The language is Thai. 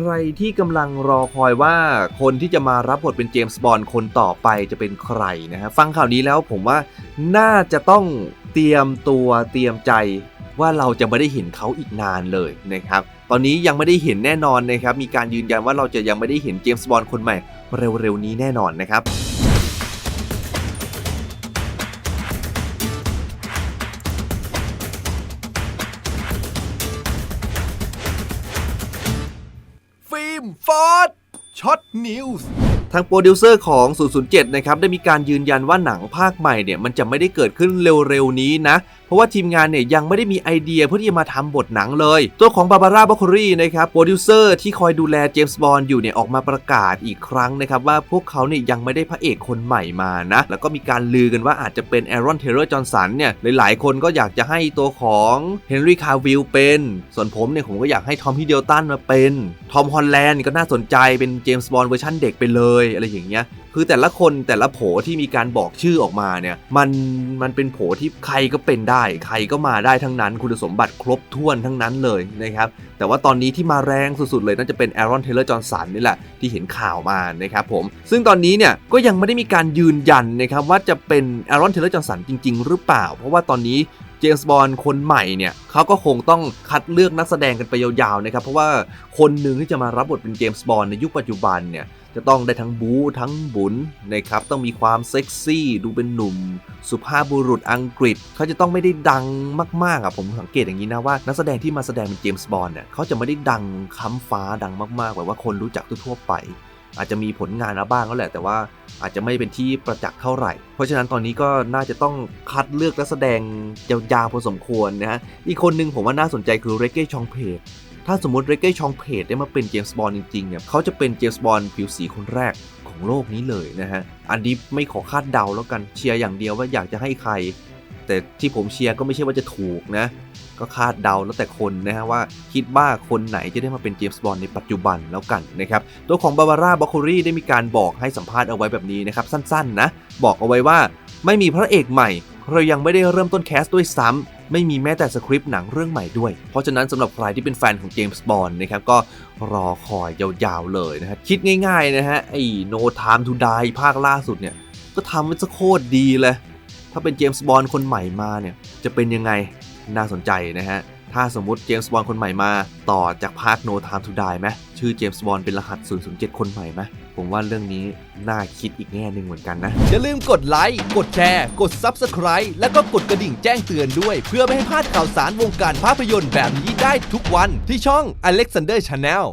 ใครที่กำลังรอคอยว่าคนที่จะมารับบทเป็นเจมส์บอนด์คนต่อไปจะเป็นใครนะฮะฟังข่าวนี้แล้วผมว่าน่าจะต้องเตรียมตัวเตรียมใจว่าเราจะไม่ได้เห็นเขาอีกนานเลยนะครับ ตอนนี้ยังไม่ได้เห็นแน่นอนนะครับ มีการยืนยันว่าเราจะยังไม่ได้เห็นเจมส์บอนด์คนใหม่เร็วๆนี้แน่นอนนะครับ มฟอร์ดช็อตนิวส์ทางโปรดิวเซอร์ของ 007 นะครับได้มีการยืนยันว่าหนังภาคใหม่เนี่ยมันจะไม่ได้เกิดขึ้นเร็วๆนี้นะ เพราะว่าทีมงานเนี่ยยังไม่ได้มีไอเดียเพื่อที่จะมาทำบทหนังเลย ตัวของบาบาร่าบ c คอรีนะครับโปรดิวเซอร์ที่คอยดูแลเจมส์บอนด์อยู่เนี่ยออกมาประกาศอีกครั้งนะครับว่าพวกเขาเนี่ยยังไม่ได้พระเอกคนใหม่มานะ แล้วก็มีการลือกันว่าอาจจะเป็นแอรอนเทเลอร์จอห์นสันเนี่ยหลายๆคนก็อยากจะให้ตัวของเฮนรี่คาวิลเป็น ส่วนผมเนี่ยผมก็อยากให้ทอมฮิเดลตันมาเป็นทอมฮอลแลนด์ก็น่าสนใจเป็นเจมส์บอนด์เวอร์ชันเด็กไปเลยอะไรอย่างเงี้ยคือแต่ละคนแต่ละโผที่มีการบอกชื่อออกมาเนี่ยมันมันเป็นโผที่ใครก็เป็นได้ ใครก็มาได้ทั้งนั้นคุณสมบัติครบถ้วนทั้งนั้นเลยนะครับแต่ว่าตอนนี้ที่มาแรงสุดๆเลยน่าจะเป็นแอรอนเทเลอร์จอห์นสันนี่แหละที่เห็นข่าวมานะครับผมซึ่งตอนนี้เนี่ยก็ยังไม่ได้มีการยืนยันนะครับว่าจะเป็นแอรอนเทเลอร์จอห์นสันจริง ๆ หรือเปล่า เพราะว่าตอนนี้เจมส์บอลคนใหม่เนี่ยเขาก็คงต้องคัดเลือกนักแสดงกันไปยาวๆนะครับ เพราะว่าคนหนึ่งที่จะมารับบทเป็นเจมส์บอลในยุคปัจจุบันเนี่ย จะต้องได้ทั้งบู๊ทั้งบุญนะครับต้องมีความเซ็กซี่ดูเป็นหนุ่ม สุภาพบุรุษอังกฤษ เขาจะต้องไม่ได้ดังมากๆอะผมสังเกตอย่างนี้นะว่า นักแสดงที่มาแสดงเป็นเจมส์บอนด์เนี่ยเขาจะไม่ได้ดังค้ำฟ้าดังมากๆแบบว่าคนรู้จักทั่วไป อาจจะมีผลงานมาบ้างก็แหละแต่ว่าอาจจะไม่เป็นที่ประจักษ์เท่าไหร่ เพราะฉะนั้นตอนนี้ก็น่าจะต้องคัดเลือกนักแสดงยาวๆพอสมควรนะฮะอีกคนหนึ่งผมว่าน่าสนใจคือเรเก้ชองเพจ ถ้าสมมติเรเก้ชองเพจได้มาเป็นเจมส์บอลจริงๆเนี่ยเขาจะเป็นเจมส์บอลผิวสีคนแรกของโลกนี้เลยนะฮะ อันนี้ไม่ขอคาดเดาแล้วกันเชียร์อย่างเดียวว่าอยากจะให้ใคร แต่ที่ผมเชียร์ก็ไม่ใช่ว่าจะถูกนะ ก็คาดเดาแล้วแต่คนนะฮะว่าคิดว่าคนไหนจะได้มาเป็นเจมส์บอลในปัจจุบันแล้วกันนะครับ ตัวของบาบาร่าบ c คอรีได้มีการบอกให้สัมภาษณ์เอาไว้แบบนี้นะครับสั้นๆนะ บอกเอาไว้ว่าไม่มีพระเอกใหม่เรายังไม่ได้เริ่มต้นแคสด้วยซ้ำ ไม่มีแม้แต่สคริปต์หนังเรื่องใหม่ด้วย เพราะฉะนั้นสำหรับใครที่เป็นแฟนของเจมส์บอนด์นะครับก็รอคอยยาวๆเลยนะครับคิดง่ายๆนะฮะไอ้ No Time to Die ภาคล่าสุดเนี่ยก็ทำไว้ซะโคตรดีเลย ถ้าเป็นเจมส์บอนด์คนใหม่มาเนี่ยจะเป็นยังไงน่าสนใจนะฮะ ถ้าสมมติเจมส์บอลคนใหม่มาต่อจากพาค No Time to Die ไหมชื่อเจมส์บอลเป็นรหัส 007 คนใหม่ไหมผมว่าเรื่องนี้น่าคิดอีกแง่หนึ่งเหมือนกันนะ อย่าลืมกดไลค์ กดแชร์ กด Subscribe แล้วก็กดกระดิ่งแจ้งเตือนด้วย เพื่อไม่ให้พลาดข่าวสารวงการภาพยนตร์แบบนี้ได้ทุกวันที่ช่อง Alexander Channel